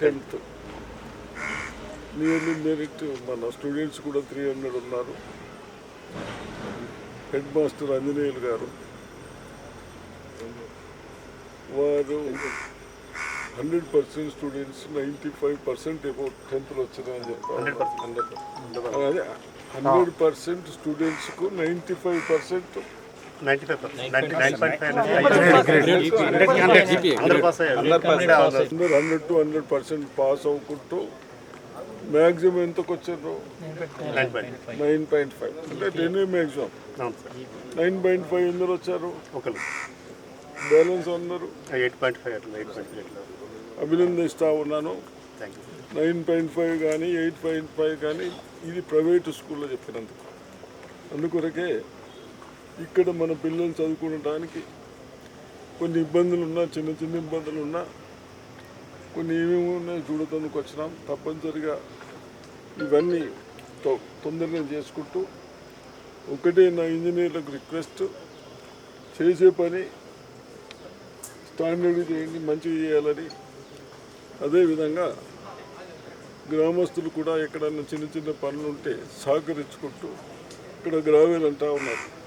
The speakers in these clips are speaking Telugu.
టెన్త్. నియర్లీ మెరిట్ మన స్టూడెంట్స్ కూడా త్రీ హండ్రెడ్ ఉన్నారు. హెడ్ మాస్టర్ ఆంజనేయులు గారు. వారు hundred percent students ninety five percent about టెన్త్లో వచ్చినాయని చెప్పారు. అదే hundred percent స్టూడెంట్స్కు ninety five percent ninety five percent ninety nine point five అందరు పాస్ అయ్యారు అందరు hundred to hundred percent pass అవ్వకుంటూ maximum ఎంతకు వచ్చారు nine point nine point five అంటే ten maximum nine point five ఎందరు వచ్చారు? ఒకరు బ్యాలెన్స్ అందరూ? ఎయిట్ పాయింట్ ఫైవ్ అట్లా ఎయిట్ పాయింట్ ఫైవ్ అభినందిస్తూ ఉన్నాను. నైన్ పాయింట్ ఫైవ్ కానీ ఎయిట్ పాయింట్ ఫైవ్ కానీ ఇది ప్రైవేటు స్కూల్లో చెప్పినందుకు. అందుకొరకే ఇక్కడ మన పిల్లలు చదువుకోవడానికి కొన్ని ఇబ్బందులు ఉన్నా చిన్న చిన్న ఇబ్బందులు ఉన్నా కొన్ని ఏమేమి ఉన్నాయి చూడటానికి వచ్చినాం. తప్పనిసరిగా ఇవన్నీ తొ- తొందరగా చేసుకుంటూ ఒకటే నా ఇంజనీర్లకు రిక్వెస్ట్. చేసే పని స్టాండర్డ్ చేయండి మంచిగా చేయాలని. అదేవిధంగా గ్రామస్తులు కూడా ఎక్కడన్నా చిన్న చిన్న పనులు ఉంటే సహకరించుకుంటూ ఇక్కడ గ్రావెల్ అంటూ ఉన్నారు.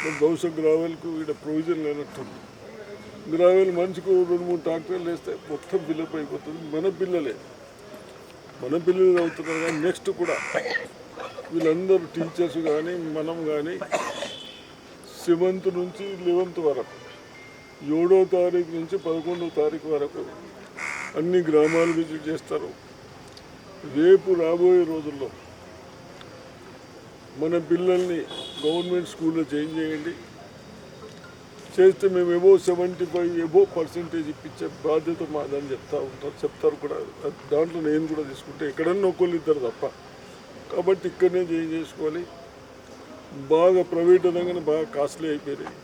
మరి బహుశా గ్రావెల్కు ఇక్కడ ప్రొవిజన్ లేనట్టుంది. గ్రావెల్ మనిషికి రెండు మూడు ట్రాక్టర్లు వేస్తే మొత్తం బిల్లప్ అయిపోతుంది. మన పిల్లలే. మన పిల్లలు అవుతున్నారు కానీ నెక్స్ట్ కూడా వీళ్ళందరూ టీచర్స్ కానీ మనం కానీ సెవెంత్ నుంచి లెవెన్త్ వరకు ఏడో తారీఖు నుంచి పదకొండో తారీఖు వరకు అన్ని గ్రామాలు విజిట్ చేస్తారు. రేపు రాబోయే రోజుల్లో మన పిల్లల్ని గవర్నమెంట్ స్కూల్లో చేంజ్ చేయండి. చేస్తే మేము above seventy five above percentage ఇప్పించే బాధ్యత మాదని చెప్తా ఉంటారు చెప్తారు కూడా. దాంట్లో నేను కూడా తీసుకుంటే ఎక్కడన్నా ఒకళ్ళు ఇద్దరు తప్ప. కాబట్టి ఇక్కడనే చేంజ్ చేసుకోవాలి. బాగా ప్రైవేట్ అనగానే బాగా కాస్ట్లీ అయిపోయినాయి.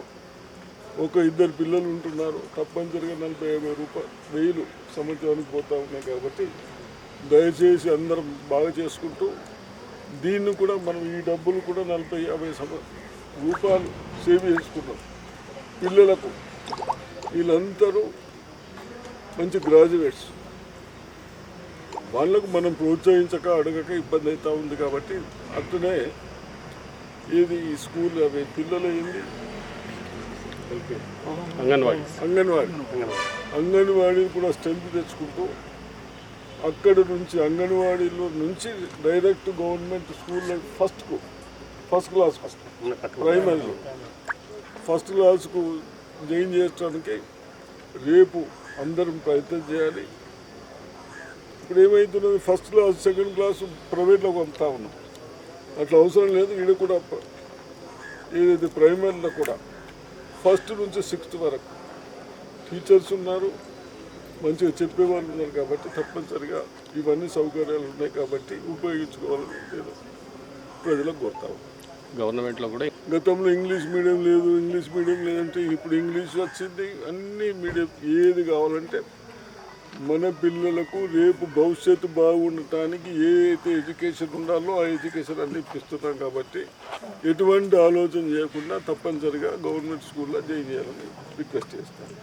ఒక ఇద్దరు పిల్లలు ఉంటున్నారు తప్పనిసరిగా నలభై యాభై రూపాయలు వెయ్యిలు సంవత్సరానికి పోతూ ఉన్నాయి కాబట్టి దయచేసి అందరం బాగా చేసుకుంటూ దీన్ని కూడా మనం ఈ డబ్బులు కూడా నలభై యాభై రూపాయలు సేవ్ చేసుకున్నాం. పిల్లలకు వీళ్ళందరూ మంచి గ్రాడ్యుయేట్స్. వాళ్ళకు మనం ప్రోత్సహించక అడగక ఇబ్బంది అవుతూ ఉంది కాబట్టి అట్లనే ఏది ఈ స్కూల్ అవి పిల్లలు ఏంది అంగన్వాడీ. అంగన్వాడీ అంగన్వాడీ కూడా స్ట్రెంత్ తెచ్చుకుంటూ అక్కడ నుంచి అంగన్వాడీలో నుంచి డైరెక్ట్ గవర్నమెంట్ స్కూల్లో ఫస్ట్కు ఫస్ట్ క్లాస్ ప్రైమరీలో. ఫస్ట్ క్లాస్కు జాయిన్ చేయడానికి రేపు అందరం ప్రయత్నం చేయాలి. ఇప్పుడు ఏమవుతున్నది ఫస్ట్ క్లాస్ సెకండ్ క్లాస్ ప్రైవేట్లో పంపుతా ఉన్నాం. అట్లా అవసరం లేదు. ఈడ కూడా ఏదైతే ప్రైమరీలో కూడా ఫస్ట్ నుంచి సిక్స్త్ వరకు టీచర్స్ ఉన్నారు. మంచిగా చెప్పేవాళ్ళు ఉన్నారు కాబట్టి తప్పనిసరిగా ఇవన్నీ సౌకర్యాలు ఉన్నాయి కాబట్టి ఉపయోగించుకోవాలని నేను ప్రజలకు కోరుతాను గవర్నమెంట్లో కూడా గతంలో ఇంగ్లీష్ మీడియం లేదు ఇంగ్లీష్ మీడియం లేదంటే ఇప్పుడు ఇంగ్లీష్ వచ్చింది అన్ని మీడియం ఏది కావాలంటే మన పిల్లలకు రేపు భవిష్యత్తు బాగుండటానికి ఏ అయితే ఎడ్యుకేషన్ ఉండాలో ఆ ఎడ్యుకేషన్ అన్ని ఇప్పిస్తున్నాం కాబట్టి ఎటువంటి ఆలోచన చేయకుండా తప్పనిసరిగా గవర్నమెంట్ స్కూల్లో జాయిన్ చేయాలని రిక్వెస్ట్ చేస్తాను.